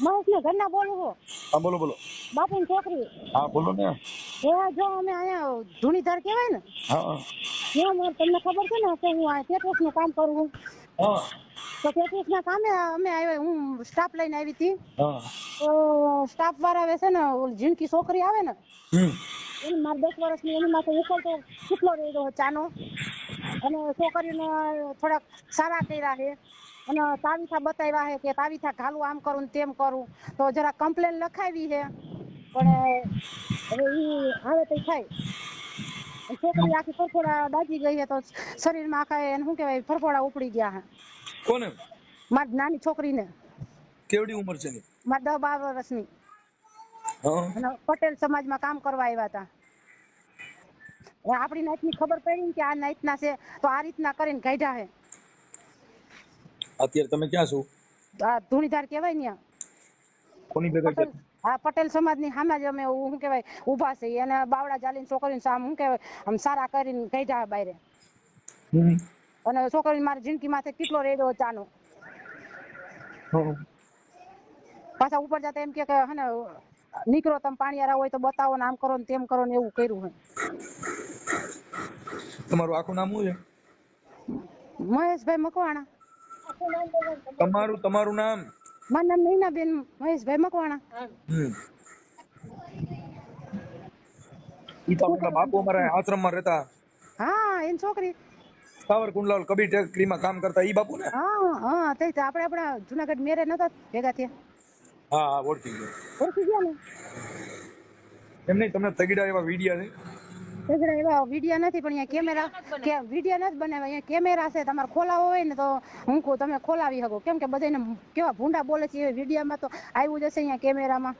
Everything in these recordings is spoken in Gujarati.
મહેશ ને ઘરના બોલું છું હા બોલો બોલો. બાપુની છોકરી. હા બોલો ને. એ જો અમે અહીંયા ધૂણીધાર કહેવાય ને હા ત્યાં મને તમને ખબર છે ને કે હું આ કેટરસનું કામ કરું છું. હા. તો કેટરસ ના કામે અમે આવ્યા હું સ્ટાફ લઈને આવી હતી. હા. તો સ્ટાફ વાળા આવે છે ને જિંદગી છોકરી આવે ને એની મારે દસ વર્ષની એની માથે ઉકળતો કેટલો રહ્યો ચાનો? અને છોકરીને થોડાક સારા કર્યા છે. અને તાવીથા બતાવ્યા છે કે તાવીથા ઘાલું આમ કરું ને તેમ કરું. તો જરા કમ્પ્લેન લખાવી છે. પણ હવે એ આવે તો થાય. છોકરી આખી ફરફોડા દાજી ગઈ છે તો શરીરમાં આખા એને શું કહેવાય ફરફોડા ઉપડી ગયા છે. કોને? મારી નાની છોકરીને. કેવડી ઉંમર છે મારી દસ બાર વર્ષની. પટેલ સમાજમાં કામ કરવા આવ્યા હતા. હવે આપણી નાતની ખબર પડી ને કે આ નાતના છે તો આ રીતના કરીને કાઢ્યા હે. અત્યારે તમે ક્યાં છો? આ ધૂણીધાર કહેવાય ને કોની ભેગા છે? હા પટેલ સમાજની સામે જ અમે શું કહેવાય ઊભા છે અને બાવડા ચાલીને છોકરીને સામે શું કહેવાય આમ સારા કરીને કાઢ્યા બાયરે. અને છોકરીને મારી જિંદગી માથે કેટલો રેડો ચાનો પાછા ઉપર જતા એમ કે હે ને નીકળો તમે પાણીયારા હોય તો બતાવો ને આમ કરો ને તેમ કરો ને એવું કર્યું છે તમારું આખું નામ શું છે? મહેશભાઈ મકવાણા. તમારું તમારું નામ? મારું નામ નૈનાબેન મહેશભાઈ મકવાણા. ઈ તો આપણા બાપુ અમારા આશ્રમમાં રહેતા. હા એની છોકરી. સાવરકુંડલાલ કબીર ટેકરીમાં કામ કરતા ઈ બાપુ ને હા હા તે તો આપણે આપણા જુનાગઢ મેરે નતા ભેગા થયા. હા હા ઓળખી ગયો. ઓળખી ગયા ને? એમ નહીં તમને તગીડા એવા વિડિયા છે? સગડા એવા વિડિયા નથી, પણ અહીંયા કેમેરા કે વિડિયા નથી બનાવ્યા, અહીંયા કેમેરા છે, તમારે ખોલાવો હોય ને તો હું કહું, તમે ખોલાવી શકો. કેમ કે બધાને કેવા ભૂંડા બોલે છે વિડિયામાં તો આવ્યું જ હશે અહીંયા કેમેરામાં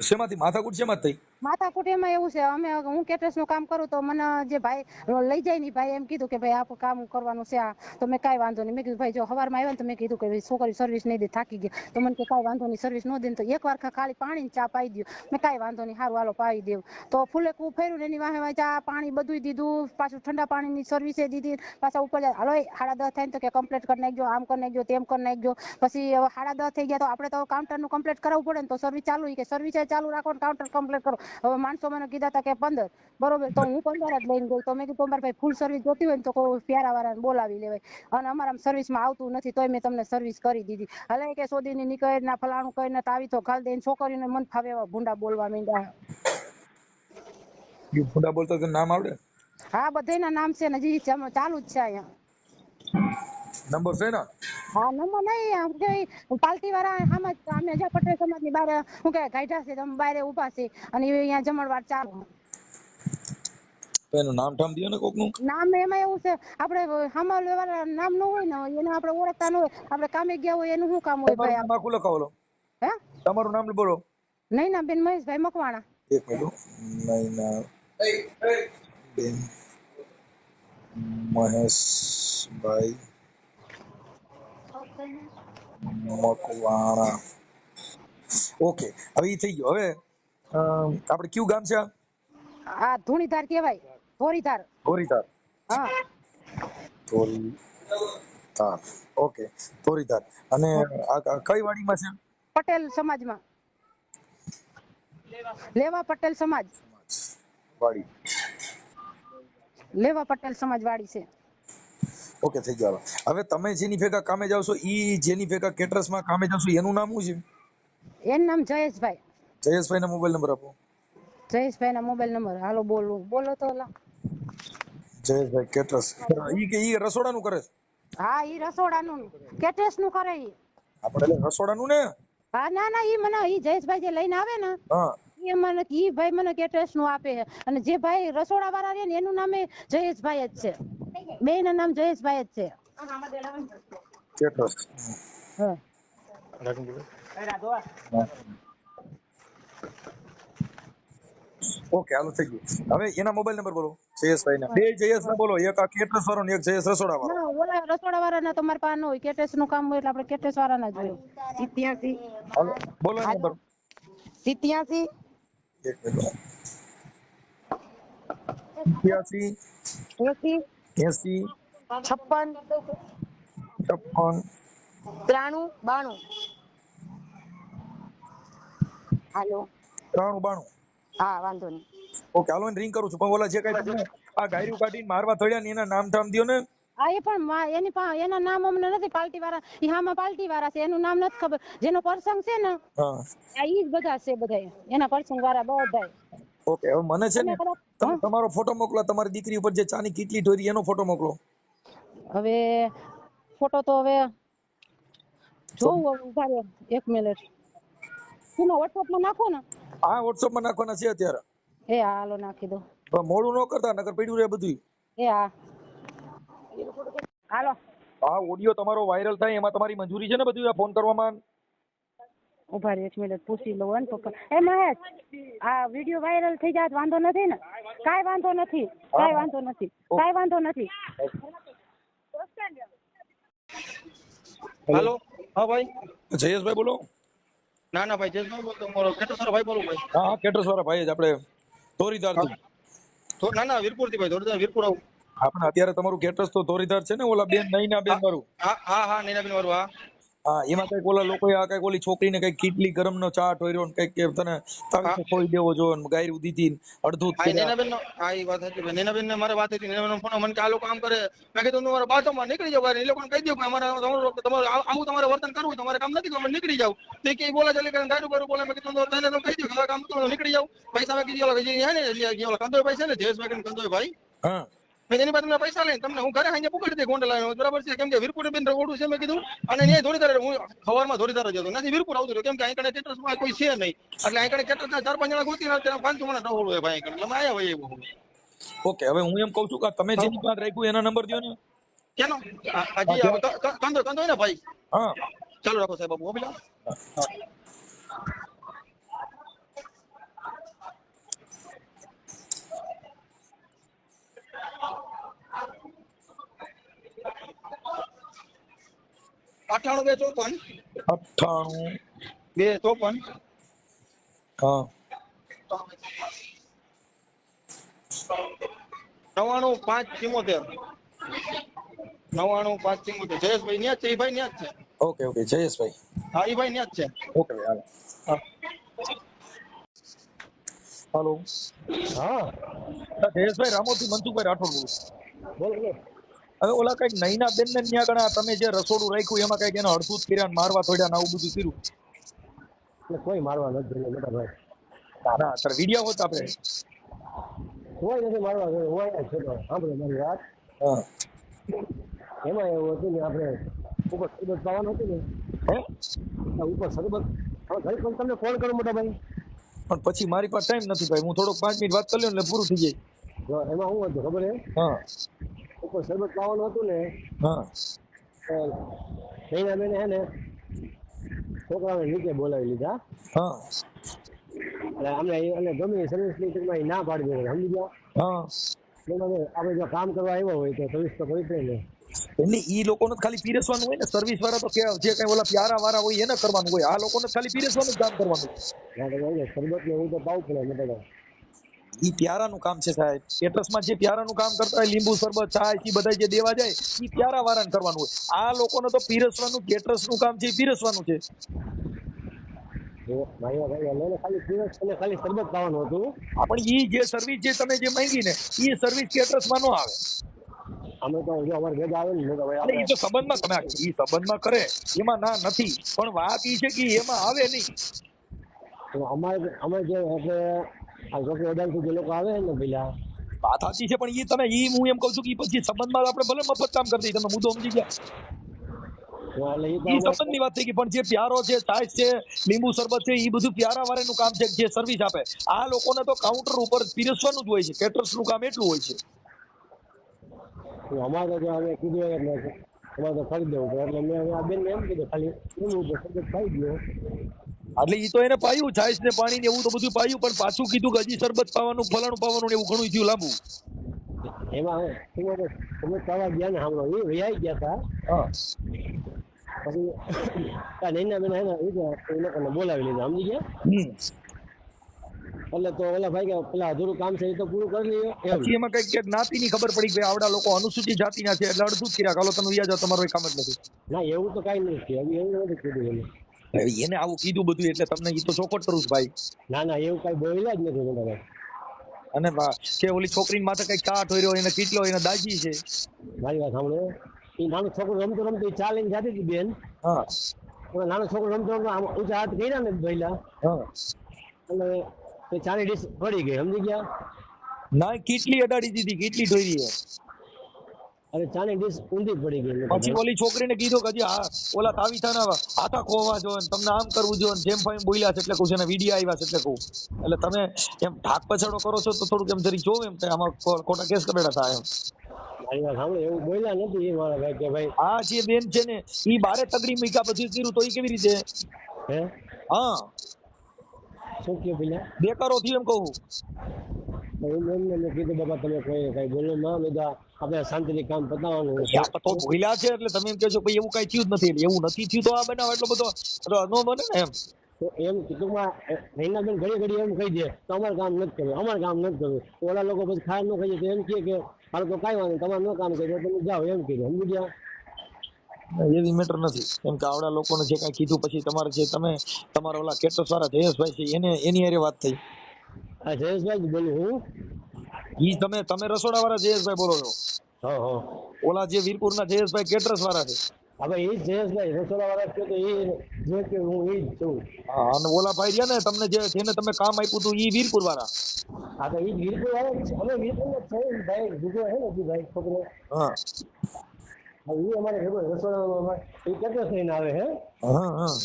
શેમાંથી? માથાકૂટ શેમાં થઈ માથાકૂટ એમાં એવું છે. અમે હું કેટરસનું કામ કરું તો મને જે ભાઈ લઈ જાય ને ભાઈ એમ કીધું કે ભાઈ આ કામ કરવાનું છે આ. તો મેં કાંઈ વાંધો નહીં. મેં કીધું, ભાઈ જો સવારમાં આવ્યા ને તો મેં કીધું કે ભાઈ છોકરી સર્વિસ નહીં દે, થાકી ગયા. તો મને કે કાંઈ વાંધો નહીં સર્વિસ ન દે તો એક વાર ખાલી પાણી ચા પાઈ દઉં મેં કાંઈ વાંધો નહીં સારું હાલો, પાઈ દેવું. તો ફૂલે કું ફેર્યું ને એની વાહે ચા પાણી બધું દીધું. પાછું ઠંડા પાણીની સર્વિસે દીધી. પાછા ઉપર હાલો સાડા દસ થાય ને તો કે કમ્પ્લેટ કરી નાખજો, આમ કરી નાખજો, તેમ કરી નાખજો. પછી હવે સાડા દસ થઈ ગયા તો આપણે તો કાઉન્ટરનું કમ્પ્લેટ કરાવવું પડે ને તો સર્વિસ ચાલુ કે સર્વિસ ચાલુ રાખો ને કાઉન્ટર કમ્પ્લેટ કરો. હવે માણસો મને કીધા હતા કે પંદર. બરોબર તો હું પંદર જ લઈને ગઈ. તો મેં કીધું ભાઈ ફૂલ સર્વિસ જોતી હોય ને તો કોઈ પ્યારા વાળાને બોલાવી લેવાય. અને અમારા સર્વિસમાં આવતું નથી તોય મેં તમને સર્વિસ કરી દીધી. હલે કે સોદીની નીકળે ના ફલાણું કરીને તાવી તો ખાલ દઈને છોકરીને મન ફાવે એવા ભૂંડા બોલવા માંડ્યા. ભૂંડા બોલતા નામ આવડે? હા બધાયના નામ છે ને હજી ચાલુ જ છે અહીંયા. નંબર છે ને? હા નંબર નહીં આમ કે પાલટી વાળા આમ જ અમે જે પટેલ સમાજની બહાર હું કે ગાઈઢા છે તમે બારે ઊભા છે અને અહીંયા જમણવાર ચાલુ તો એનું નામ ઠામ દિયો ને કોકનું? નામ એમાં એવું છે આપણે સાંભળ વાળા નામનું હોય ને એને આપણે ઓળખતા ન હોય આપણે કામે ગયા હોય એનું શું કામ હોય ભાઈ આમ? આખું લખાવો લો. હે? તમારું નામ બોલો. નહીં ના બેન મહેશભાઈ મકવાણા. એક મિનિટ હો. નૈના બેન. મહેશભાઈ મકવાણા. ઓકે હવે ઈ થઈ ગયો. હવે આપણે કયું ગામ છે આ? ધૂણીધાર કહેવાય. ધોરીધાર. ધોરીધાર. હા. ધોરીધાર. ઓકે ધોરીધાર. અને આ કઈ વાડીમાં છે? પટેલ સમાજમાં. લેવા પટેલ સમાજ. વાડી. લેવા પટેલ સમાજ વાડી છે. ઓકે થઈ ગયો. હવે તમે જેની ભેગા કામે જાવ છો ઈ જેની ભેગા કેટરસમાં કામે જાવ છો એનું નામ શું છે? એનું નામ જયેશભાઈ. જયેશભાઈ મોબાઈલ નંબર આપો. જયેશભાઈ ના મોબાઈલ નંબર. હાલો બોલું. બોલો તો ઓલા. જયેશભાઈ કેટરસ. ઈ કે ઈ રસોડાનું કરે હા ઈ રસોડાનું. કેટરસનું કરે ઈ. આપણે રસોડા રસોડાનું ને? હા ના ના ઈ મને ઈ જયેશભાઈ જે લઈને આવે ને હા. એ મને ઈ ભાઈ મને કેટરસનું આપે છે. અને જે ભાઈ રસોડા વાળા રહે ને એનું નામે જયેશભાઈ જ છે. બે ના નામ જયેશભાઈ જ છે. કેટરસ હા. ઓકે હાલો થઈ ગયું. હવે એના મોબાઈલ નંબર બોલો જયેશભાઈ ના બે જયેશ ના બોલો એક આ કેટરસ વાળો ને એક જયેશ રસોડા વાળો ઓલા રસોડા વાળા ના તમારે પાસે ન હોય. કેટેસનું કામ હોય એટલે આપણે કેટેસ વાળા ના જોયું સિત્યાસી. બોલો નંબર સિત્યાસી. એક એસી. છપ્પન. છપ્પન. ત્રાણું બાણું. હાલો. ત્રાણું બાણું. હા વાંધો નહીં. ઓકે હાલો રિંગ કરું છું. પણ ઓલા જે કઈ આ ગાયરું કાઢીને મારવા થયા ને એના નામ ઠામ દ્યો ને. હા એ પણ એની એના નામ અમને નથી પાલટી વાળા એ હામાં પાલટી વાળા છે એનું નામ નથી ખબર. જેનો પ્રસંગ છે ને આ ઈ જ બધા છે બધા એના પ્રસંગ વાળા બધા ઓકે હવે મને છે ને તમે તમે? તમારો ફોટો મોકલો તમારી દીકરી ઉપર જે ચાની કીટલી ઢોરી એનો ફોટો મોકલો. હવે ફોટો તો હવે હવે ઊભા રહ્યો એક મિનિટ. એમાં WhatsApp માં નાખો ને. હા WhatsApp માં નાખવાના છે અત્યારે. એ હાલો નાખી દો. મોડું ન કરતા નકર પડ્યું રહે બધું એ હા. હાલો. હા ઓડિયો તમારો વાયરલ થાય એમાં તમારી મંજૂરી છે ને બધું? આ ફોન કરવામાં? ઊભા રહી એક મિનિટ પૂછી લઉં ને પપ્પા. એ મહેશ આ વીડિયો વાયરલ થઈ જાય વાંધો નથી ને? કાઈ વાંધો નથી કાઈ વાંધો નથી કાઈ વાંધો નથી. હાલો. હા ભાઈ. જયેશભાઈ બોલો. ના ના ભાઈ જયેશભાઈ બોલતો મારો કેટલો ભાઈ બોલું ભાઈ. હા હા કેટરસ ભાઈ જ આપણે. તો ના ના વીરપુરથી ભાઈ થોડું વીરપુર આવું. આપણે અત્યારે તમારું કેટરસ તો ધોરીધાર છે ને ઓલા બેન નૈના બેન મારું? હા હા હા નૈનાબેન મારું હા. હા એમાં કંઈક ઓલા લોકો આ કંઈક ઓલી છોકરીને કંઈક કીટલી ગરમ નો ચા ઠોર્યો ને કંઈક તને તાવીસ ખોઈ દેવો જો ને ગાયરું ઉધી ને અડધું હા. નૈનાબેન નો હા એ વાત હતી નૈનાબેન ને મારે વાત હતી નૈનાબેન ફોન મને કે આ લોકો આમ કરે. મેં કીધું તમારા માં નીકળી જાવ એ લોકોને કહી દઉં કે અમારે તમારું તમારું આવું તમારે વર્તન કરવું તમારે કામ નથી કરવું નીકળી જાવ. તે કે બોલે ચાલે કે ગાયરું બારૂ બોલે. મેં કીધું તને તો કહી દઉં કે કામ તો નીકળી જાવ. પૈસા મેં કીધું ઓલા જે ને જે ઓલા કંદોય ભાઈ છે ને જયેશભાઈ કંદોય ભાઈ હા. મેં એની પાસે પૈસા લઈને તમને હું ઘરે અહીંયા પકડી દે ગોંડલ. બરાબર છે? કેમ કે વીરપુર બેન ઓડું છે મેં કીધું. અને અહીંયા ધોરીધાર હું સવારમાં ધોરીધાર જતો. નથી વીરપુર આવતો કેમ કે અહીં કણે માં કોઈ છે નહીં. એટલે અહીં કણે કેટરસના ચાર પાંચ જણા ગોતી ત્યાં પાંચ મને ડહોળ હોય ભાઈ. કણે. આયા હોય એવું ઓકે હવે હું એમ કઉ છું કે તમે જેની પાસે રાખ્યું એના નંબર દો ને. કેનો? હજી કંદો ક- ક- કંદોય કંદોય ને ભાઈ? હા. ચાલો રાખો સાહેબ બાબુ હો. અઠાણું બે ચોપન અઠ્ઠાણું બે ચોપન હા નવાણું પાંચ ચિમોતેર નવાણું પાંચ ચિમોતેર જયેશભાઈ ન્યા જ છે એ ભાઈ ન્યા જ છે ઓકે ઓકે જયેશભાઈ હા એ ભાઈ ન્યા જ છે ઓકે ભાઈ હાલો હા હાલો હા હા, જયેશભાઈ રામોથી મનસુખભાઈ રાઠોડ બોલું બોલો બોલો હવે ઓલા કંઈક નૈના બેન ને ત્યાં ગણા તમે જે રસોડું રાખ્યું એમાં કંઈક એને જ કર્યા મારવા થોડ્યા ને આવું બધું કર્યું. એટલે કોઈ મારવા નથી જોઈએ મોટા ભાઈ. ના અત્યારે વીડિયો હોત આપણે. કોઈ નથી મારવા જોઈએ હોય છે સાંભળો મારી વાત. એમાં એવું હતું ને આપણે ઉપર સરબત પાવાનું હતું ને. હે? ઉપર સરબત હવે ઘડી પણ તમને ફોન કરું મોટા ભાઈ? પણ પછી મારી પાસે ટાઈમ નથી ભાઈ. હું થોડોક પાંચ મિનિટ વાત કરી લઉં એટલે પૂરું થઈ જાય. એમાં શું હતું ખબર હે હા. ઉપર સરબત પાવાનું હતું ને હા. જૈના બેને હે ને છોકરાઓને નીચે બોલાવી લીધા. હા. એટલે અમને અને ગમે સર્વિસની ટૂંકમાં ના પાડી દે સમજી ગયા? હા. આપણે જો કામ કરવા આવ્યા હોય તો સર્વિસ તો કરી જ ને એટલે ઈ લોકોને ને ખાલી પીરસવાનું હોય ને સર્વિસ વાળા તો કે જે કઈ ઓલા પ્યારા વાળા હોય એને કરવાનું હોય આ લોકોને ખાલી પીરસવાનું જ કામ કરવાનું સરબત ને હું તો પાઉં પડે ભાઈ ઈ પ્યારાનું કામ છે સાહેબ. સ્ટેટસમાં જે પ્યારાનું કામ કરતા હોય લીંબુ શરબત છાશથી બધા જે દેવા જાય ઈ પ્યારા વાળાને કરવાનું હોય. આ લોકોને તો પીરસવાનું કેટરસનું કામ છે પીરસવાનું છે. ભાઈ ભાઈ પણ ઈ જે સર્વિસ જે તમે જે માંગી ને ઈ સર્વિસ કેટરસમાં નો આવે. અમે તો જો અમારે ભેગા આવે ને ભાઈ ઈ તો સંબંધમાં તમે ઈ સંબંધમાં કરે એમાં ના નથી. પણ વાત ઈ છે કે એમાં આવે નહીં. તો અમારે અમે જે એટલે ચોકી અડાલથી જે લોકો આવે ને પેલા. વાત સાચી છે પણ ઈ તમે ઈ હું એમ કહું છું કે પછી સંબંધમાં આપણે ભલે મફત કામ કરી દઈએ તમે મુદ્દો સમજી ગયા. એ તો ઈ અમારે- સંબંધની વાત થઈ ગઈ પણ જે પ્યારો છે લીંબુ શરબત છે ઈ બધું પ્યારા વાળાનું કામ છે જે સર્વિસ આપે. આ લોકોને તો કાઉન્ટર ઉપર પીરસવાનું જ હોય છે કેટર્સનું કામ એટલું હોય છે. અમારે તો જો કીધું એટલે અમારે તો ખરીદ દેવું પડે. એટલે મેં આ બેન એમ કીધું ખાલી ઉપર શરબત ખાઈ ગયો એટલે ઈ તો એને પાયું છાશ ને પાણી ને એવું તો બધું પાયું પણ પાછું કીધું કે હજી શરબત પાવાનું ફલાણું પાવાનું ને એવું ઘણું થયું લાંબુ. એમાં તમે તવા ગયા ને સાંભળો એ વૈયાઈ ગયા હતા. પછી આ નૈના બેન હે ને એ લોકોને બોલાવી લીધા સમજી ગયા? એટલે તો ઓલા ભાઈ કે પેલા અધૂરું કામ છે એ તો પૂરું કરી એમ. પછી એમાં કંઈક ક્યાંક જ્ઞાતિની ખબર પડી કે આવડા લોકો અનુસૂચિત જાતિના છે એટલે અડધું જ કર્યા. હાલો તમે વ્યાજ તમારો કામ જ નથી. ના એવું તો કઈ નથી. હવે એવું નથી કીધું એને આવું કીધું બધું એટલે તમને એ તો ચોખવટ કરું છું ભાઈ. ના ના એવું કઈ બોલ્યા જ નથી મને અને કે ઓલી છોકરીની માથે કઈ કાટ હોય એને કેટલો એને દાજી છે. મારી વાત સાંભળો. એ નાનો છોકરો રમતો રમતો ઈ ચાલીને જાતી હતી બેન. હા. નાનો છોકરો રમતો રમતો આમ ઊંચા હાથ કર્યા ને પહેલા હા. એટલે તે ચાની ડીશ પડી ગઈ સમજી ગયા? ના કેટલી અડાડી દીધી કેટલી ઢોરી અને ચાની ડીશ ઊંધી પડી ગઈ પછી ઓલી છોકરીને કીધું કે હજી ઓલા તાવીથાના હાથા ખોવા જો તમને આમ કરવું જો જેમ ફાઈમ બોલ્યા છે એટલે કહું છું વીડિયો આવ્યા છે એટલે કહું. એટલે તમે એમ ઢાક પછાડો કરો છો તો થોડુંક એમ જરી જોવ એમ કે આમાં ખોટા કેસ કરેડા થાય એમ. એવું બોલ્યા નથી એ મારા ભાઈ કે ભાઈ આ જે બેન છે ને ઈ બારે તગડી મૂક્યા પછી કર્યું તો ઈ કેવી રીતે? હે? હા. શું કે પેલા? બેકારો થયું એમ કહું. અમારે કામ નથી અમારે કામ નથી કરવું ઓલા લોકો પછી ખાય ન ખાઈએ એમ કહે કે હાલ તો કાંઈ વાંધો તમારે ન કામ કર્યું તમે જાઓ એમ કીધું સમજી ગયા એવી મેટર નથી. કેમ કે આવડા લોકોને જે કઈ કીધું પછી તમારે જે તમે, તમારા ઓલા કેટસ વાળા જયેશભાઈ છે, એને, એની હારે વાત થઈ. આ જયેશભાઈ બોલું હું ઈ તમે તમે રસોડા વાળા જયેશભાઈ બોલો છો? હા હા. ઓલા જે વીરપુરના જયેશભાઈ કેટરસ વાળા છે હવે એ જયેશભાઈ રસોડા વાળા છે તો ઈ જે કે હું ઈ જ છું. હા, અને ઓલા ભાઈ રહ્યા ને તમને જે જેને તમે કામ આપ્યું હતું ઈ વીરપુર વાળા હા તો જ વીરપુર વાળા. અમે વીરપુર ના છે ભાઈ બીજો હે ને ભાઈ છોકરો. હા. એ અમારે ભેગો વાળા એ કેટરસ થઈને આવે હે? હા હા.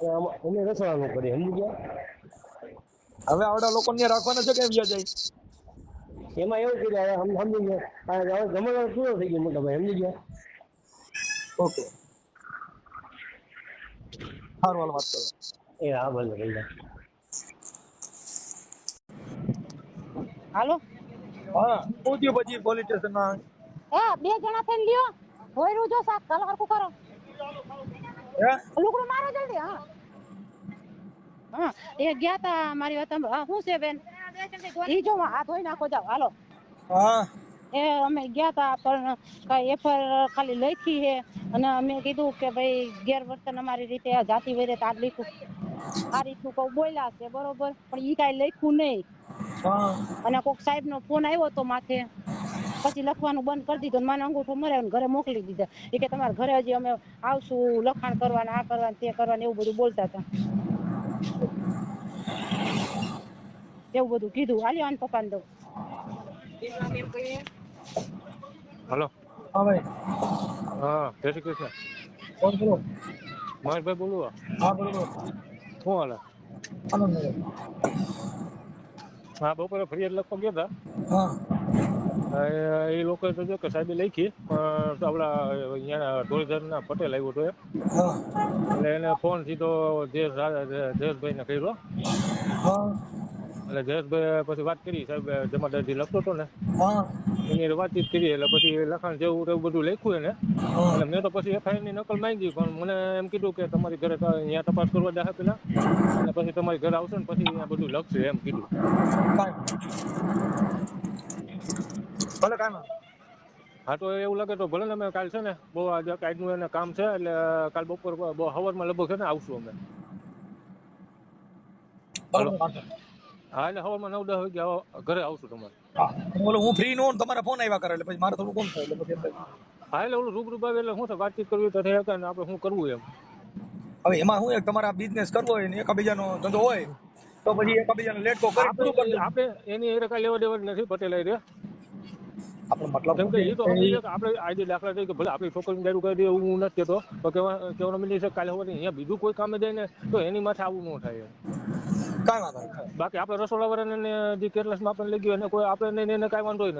અમે રસોડા અમે રસોડાનું કરીએ સમજી ગયા? હવે આવડા લોકો ને રાખવાના છે કે વ્યા જાય એમાં એવું કીધું હવે હમ સમજી ગયા. આ હવે જમણવાર પૂરો થઈ ગયો મોટા ભાઈ સમજી ગયા. ઓકે. સારું હાલ વાત કરો. એ હા ભલે ભલે હાલો? હા શું પછી પોલીસ સ્ટેશનમાં? એ બે જણા થઈને લ્યો. હોય જો શાક. કાલો હરકું કરો. હે? લુગડું મારો જલ્દી હા. હા. એ ગયા તા મારી વાત હા શું છે બેન? ઈ જો હાથ ધોઈ નાખો જાવ હાલો. હા. એ અમે ગયા તા પણ કઈ એફઆર ખાલી લખી છે અને અમે કીધું કે ભાઈ ગેરવર્તન અમારી રીતે જાતિ વેરે તાર લીધું આ રીતનું કઉ બોલ્યા છે બરોબર? પણ ઈ કઈ લખ્યું નહીં. અને કોક સાહેબ નો ફોન આવ્યો તો માથે. પછી લખવાનું બંધ કરી દીધું મને અંગૂઠો મરાવ્યો ઘરે મોકલી દીધા. એ કે તમારા ઘરે હજી અમે આવશું લખાણ કરવાના આ કરવાનું તે કરવાનું એવું બધું બોલતા હતા. એવું બધું કીધું. હાલ્યો આને પપ્પાને દઉં હલો. હા ભાઈ. હા જય શ્રી કૃષ્ણ. કોણ બોલો? મહેશભાઈ બોલું હા બોલો શું હાલે? હા બપોરે ફરિયાદ લખવા ગયા હા. હતા એ- એ લોકોએ તો જો કે સાહેબે લખી પણ તો આપણા અહીંયા ધોળીધરના પટેલ આવ્યો હતો એટલે એને ફોન સીધો જયેશ ને જયેશભાઈને કર્યો. એટલે જયેશભાઈ પછી વાત કરી સાહેબ જમાદારજી લખતો હતો ને. એની વાતચીત કરી એટલે પછી લખાણ જેવું એવું બધું લખ્યું એને. એટલે મેં તો પછી એફઆઈઆરની નકલ માંગી પણ મને એમ કીધું કે તમારી ઘરે અહીંયા તપાસ કરવા જાહે પેલા. અને પછી તમારી ઘરે આવશે ને પછી અહીંયા બધું લખશે એમ કીધું. ભલે કાંઈ હા તો એવું લાગે તો ભલે ને અમે કાલ છે ને બહુ આજે કાલનું એને કામ છે એટલે કાલ બપોર બહુ સવારમાં લગભગ છે ને આવશું અમે. હા એટલે સવારમાં નવ દસ વાગે ઘરે આવશું તમારે. બોલો હું ફ્રી નો તમારા ફોન આવ્યા કરે એટલે પછી મારે થોડું કોમ થાય એટલે પછી હા એટલે ઓલું રૂબરૂ આવે એટલે શું વાતચીત કરવી તો ને આપણે શું કરવું એમ. હવે એમાં શું એક તમારા બિઝનેસ કરવો હોય ને એકબીજાનો ધંધો હોય તો પછી એકબીજાને લેટ તો કરી આપણે એની હારે કાંઈ લેવા દેવા નથી પટેલ હારે. આપણો મતલબ કેમ કે એ તો સમજી કે આપણે આજે દાખલા તરીકે ભલે આપણી છોકરીને દારૂ કરી દે એવું હું નથી કહેતો તો કહેવા કહેવાનો મિલી છે કાલે હવે અહીંયા બીજું કોઈ કામે જાય ને તો એની માથે આવું ન થાય. કાંઈ વાંધો બાકી આપણે રસોડા વાળાને જે કેરલેસમાં આપણે લઈ ગયો એને કોઈ આપણે નહીં એને કાંઈ વાંધો નથી.